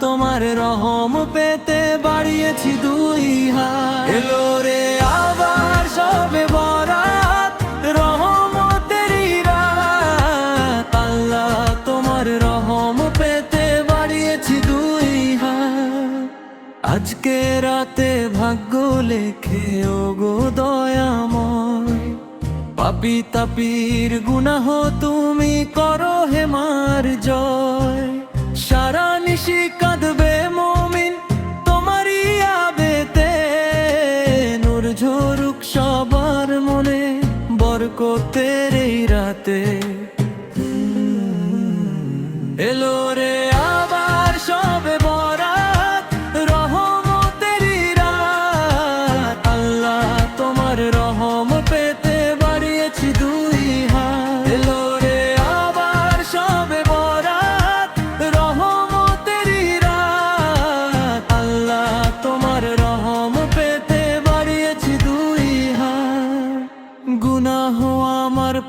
তোমার রহম পেতে বাড়িয়েছি দুই হাত। এলো রে আবার সবে বরাত রহমতেরই রাত। আল্লাহ তোমার রহম পেতে বাড়িয়েছি দুই হাত। আজকে রাতে ভাগ্য লেখে ও গো দয়াময়। পাপি তাপির গুনাহ তুমি বরকতের এই রাতে এলো রে আবার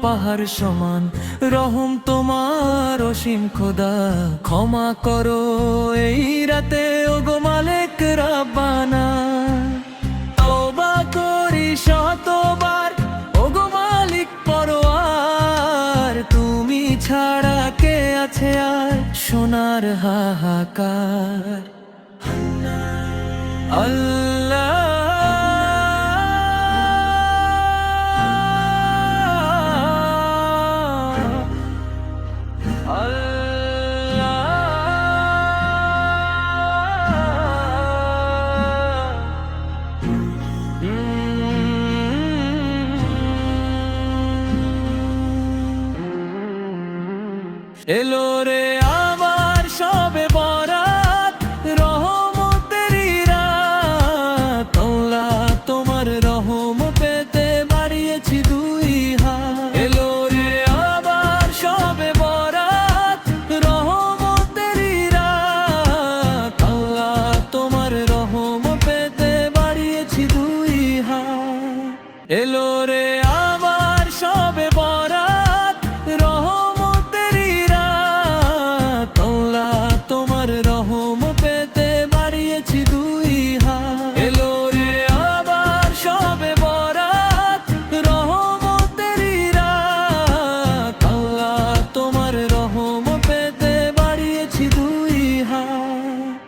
পাহাড় সমান, রহম তোমার অসীম খোদা। ক্ষমা করো এই রাতে ও গো মালিক রাব্বানা। তওবা করি শতবার ও গো মালিক পরোয়ার। তুমি ছাড়া কে আছে আর সোনার হাহাকার? আল্লাহ। এলো রে আমার সবে এলো রে আবার সবে বরাত রহমতেরই রাত তোমার রহম পেতে বাড়িয়েছি দুই হাত। এলো রে আবার সবে বরাত রহমতেরই রাত আল্লাহ তোমার রহম পেতে বাড়িয়েছি দুই হাত।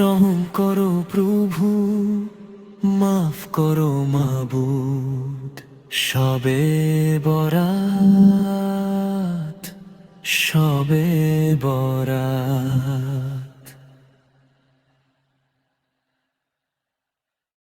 রহম করো প্রভু। মাফ করো মাবুদ সবে বরাত সবে বরাত।